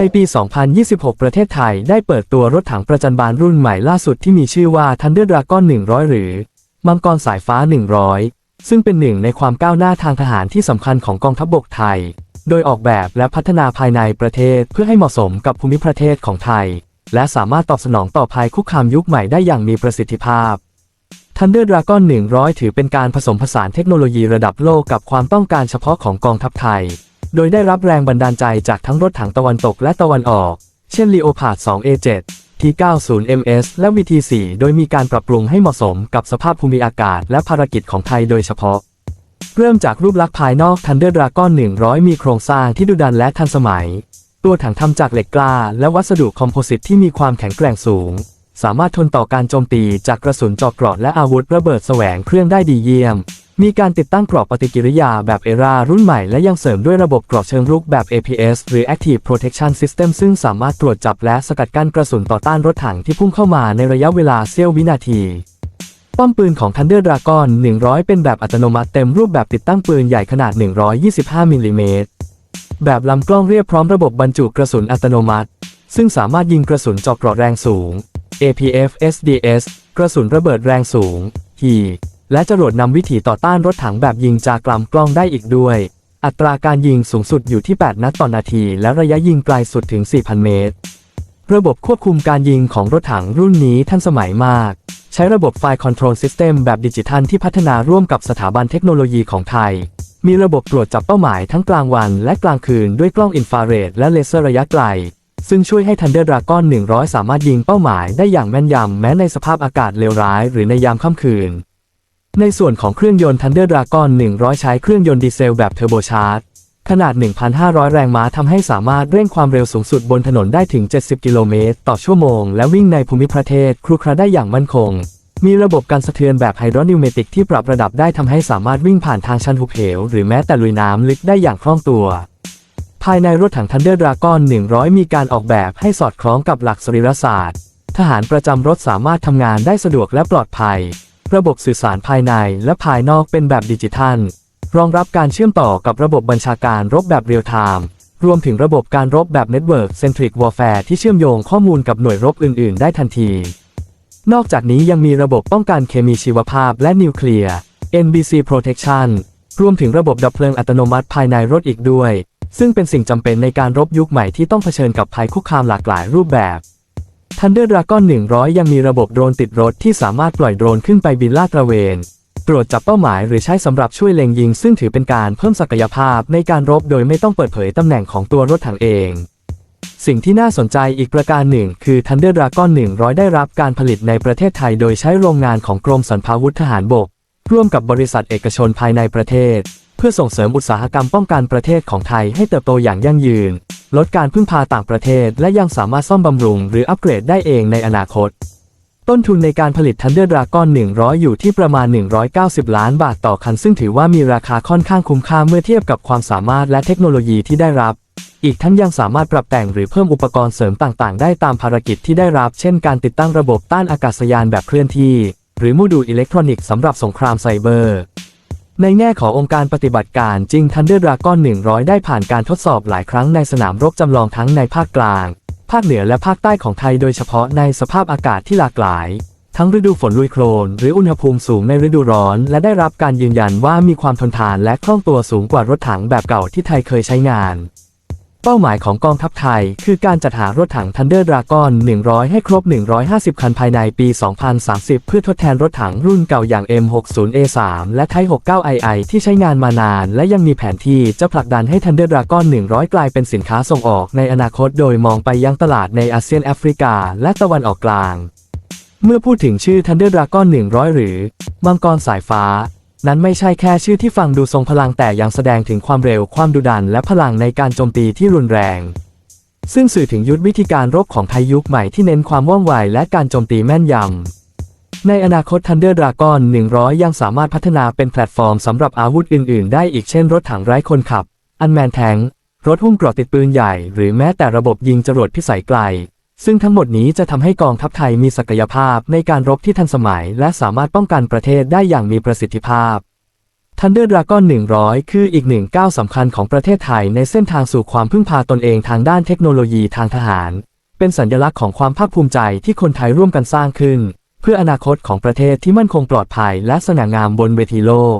ในปี 2026 ประเทศไทยได้เปิดตัวรถถังประจันบานรุ่นใหม่ล่าสุดที่มีชื่อว่า Thunder Dragon 100 หรือ มังกรสายฟ้า 100 ซึ่งเป็นหนึ่งในความก้าวหน้าทางทหารที่สำคัญของกองทัพบกไทย โดยออกแบบและพัฒนาภายในประเทศเพื่อให้เหมาะสมกับภูมิประเทศของไทย และสามารถตอบสนองต่อภัยคุกคามยุคใหม่ได้อย่างมีประสิทธิภาพ Thunder Dragon 100 ถือเป็นการผสมผสานเทคโนโลยีระดับโลกกับความต้องการเฉพาะของกองทัพไทย โดยได้รับแรงบันดาลใจจากทั้งรถถังตะวันตกและตะวันออก เช่น Leopard 2 A7 T90MS และ VT4 โดยมีการปรับปรุงให้เหมาะสมกับสภาพภูมิอากาศและภารกิจของไทยโดยเฉพาะ เริ่มจากรูปลักษณ์ภายนอก Thunder Dragon 100 มีโครงสร้างที่ดุดันและทันสมัย ตัวถังทำจากเหล็กกล้า และวัสดุคอมโพสิตที่มีความแข็งแกร่งสูง สามารถทนต่อการโจมตีจากกระสุนเจาะเกราะและอาวุธระเบิดแสวงเครื่องได้ดีเยี่ยม มีการติดตั้งกรอบปฏิกิริยาแบบเอรารุ่นใหม่และยังเสริมด้วยระบบกรอบเชิงรุกแบบ APS หรือ Active Protection System ซึ่งสามารถตรวจจับและสกัดกั้นกระสุนต่อต้านรถถังที่พุ่งเข้ามาในระยะเวลาเสี้ยววินาที ป้อมปืนของ Thunder Dragon 100 เป็นแบบอัตโนมัติเต็มรูปแบบติดตั้งปืนใหญ่ขนาด 125มิลลิเมตรแบบลำกล้องเรียบพร้อมระบบบรรจุกระสุนอัตโนมัติ ซึ่งสามารถยิงกระสุนเจาะเกราะแรงสูง APF SDS กระสุนระเบิดแรงสูง HE และจรวดนำวิถีต่อต้านรถถังแบบยิงจากลำกล้องได้อีกด้วย อัตราการยิงสูงสุดอยู่ที่ 8 นัดต่อนาที และระยะยิงไกลสุดถึง 4,000 เมตร ระบบควบคุมการยิงของรถถังรุ่นนี้ทันสมัยมาก ใช้ระบบไฟคอนโทรลซิสเต็มแบบดิจิทัลที่พัฒนาร่วมกับสถาบันเทคโนโลยีของไทย มีระบบตรวจจับเป้าหมายทั้งกลางวันและกลางคืนด้วยกล้องอินฟราเรดและเลเซอร์ระยะไกลซึ่งช่วยให้ Thunder Dragon 100 สามารถยิงเป้าหมายได้อย่างแม่นยำแม้ในสภาพอากาศเลวร้ายหรือในยามค่ำคืน ในส่วนของเครื่องยนต์ Thunder Dragon 100 ใช้เครื่องยนต์ดีเซลแบบเทอร์โบชาร์จขนาด 1,500 แรงม้าทำให้สามารถเร่งความเร็วสูงสุดบนถนนได้ถึง 70 กิโลเมตร ต่อชั่วโมง และวิ่งในภูมิประเทศ ครุคราได้อย่างมั่นคง มีระบบการสะเทือนแบบไฮดรอนิวเมติกที่ปรับระดับได้ทำให้สามารถวิ่งผ่านทางชันหุบเหว หรือแม้แต่ลุยน้ำลึกได้อย่างคล่องตัว ภายในรถถัง Thunder Dragon 100 มีการออกแบบให้สอดคล้องกับหลักสรีรศาสตร์ ทหารประจำรถสามารถทำงานได้สะดวกและปลอดภัย ระบบสื่อสารภายในและภายนอกเป็นแบบดิจิทัล รองรับการเชื่อมต่อกับระบบบัญชาการรบแบบเรียลไทม์รวมถึงระบบการรบแบบ Network Centric Warfare ที่เชื่อมโยงข้อมูลกับหน่วยรบอื่น ๆ ได้ทันที นอกจากนี้ยังมีระบบป้องกันเคมีชีวภาพและนิวเคลียร์ NBC Protection รวมถึงระบบดับเพลิงอัตโนมัติภายในรถอีกด้วย ซึ่งเป็นสิ่งจำเป็นในการรบยุคใหม่ที่ต้องเผชิญกับภัยคุกคามหลากหลายรูปแบบ Thunder Dragon 100 ยังมีระบบโดรนติดรถที่สามารถปล่อยโดรนขึ้นไปบินลาดตระเวน ตรวจจับเป้าหมายหรือใช้สำหรับช่วยเล็งยิง ซึ่งถือเป็นการเพิ่มศักยภาพในการรบโดยไม่ต้องเปิดเผยตำแหน่งของตัวรถถังเอง สิ่งที่น่าสนใจอีกประการหนึ่ง คือ Thunder Dragon 100 ได้รับการผลิตในประเทศไทย โดยใช้โรงงานของกรมสรรพาวุธทหารบก ร่วมกับบริษัทเอกชนภายในประเทศ เพื่อส่งเสริมอุตสาหกรรมป้องกันประเทศของไทยให้เติบโตอย่างยั่งยืน ลดการพึ่งพาต่างประเทศ และยังสามารถซ่อมบำรุง หรืออัปเกรดได้เองในอนาคต ต้นทุนในการผลิต Thunder Dragon 100 อยู่ที่ประมาณ 190 ล้านบาทต่อคัน ซึ่งถือว่ามีราคาค่อนข้างคุ้มค่าเมื่อเทียบกับความสามารถและเทคโนโลยีที่ได้รับ อีกทั้งยังสามารถปรับแต่งหรือเพิ่มอุปกรณ์เสริมต่าง ๆ ได้ตามภารกิจที่ได้รับ เช่น การติดตั้งระบบต้านอากาศยานแบบเคลื่อนที่ หรือโมดูลอิเล็กทรอนิกส์สำหรับสงครามไซเบอร์ ในแง่ขององค์การปฏิบัติการจริงทันเดอร์ดราก้อน100 ได้ผ่านการทดสอบหลายครั้งในสนามรบจำลองทั้งในภาคกลาง ภาคเหนือและภาคใต้ของไทยโดยเฉพาะในสภาพอากาศที่หลากหลาย ทั้งฤดูฝนลุยโคลน หรืออุณหภูมิสูงในฤดูร้อน และได้รับการยืนยันว่ามีความทนทานและคล่องตัวสูงกว่ารถถังแบบเก่าที่ไทยเคยใช้งาน เป้าหมายของกองทัพไทย คือการจัดหารถถัง Thunder Dragon 100 ให้ครบ 150 คันภายในปี 2030 เพื่อทดแทนรถถังรุ่นเก่าอย่าง M60A3 และไท 69II ที่ใช้งานมานาน และยังมีแผนที่จะผลักดันให้ Thunder Dragon 100 กลายเป็นสินค้าส่งออกในอนาคตโดยมองไปยังตลาดในอาเซียนแอฟริกา และตะวันออกกลาง เมื่อพูดถึงชื่อ Thunder Dragon 100 หรือ มังกรสายฟ้า นั้นไม่ใช่แค่ชื่อที่ฟังดูทรงพลังแต่ยังแสดงถึงความเร็วความดุดัน และพลังในการโจมตีที่รุนแรง ซึ่งสื่อถึงยุทธวิธีการรบของไทยยุคใหม่ที่เน้นความว่องไวและการโจมตีแม่นยำ ในอนาคต Thunder Dragon 100 ยังสามารถพัฒนาเป็นแพลตฟอร์มสำหรับอาวุธอื่น ๆ ได้อีกเช่นรถถังไร้คนขับ อันแมนแทงรถหุ้มเกราะติดปืนใหญ่ หรือแม้แต่ระบบยิงจรวดพิสัยไกล ซึ่งทั้งหมดนี้จะทำให้กองทัพไทยมีศักยภาพในการรบที่ทันสมัย และสามารถป้องกันประเทศได้อย่างมีประสิทธิภาพ Thunder Dragon 100 คืออีกหนึ่งก้าวสำคัญของประเทศไทยในเส้นทางสู่ความพึ่งพาตนเองทางด้านเทคโนโลยีทางทหาร เป็นสัญลักษณ์ของความภาคภูมิใจที่คนไทยร่วมกันสร้างขึ้น เพื่ออนาคตของประเทศที่มั่นคงปลอดภัยและสง่างามบนเวทีโลก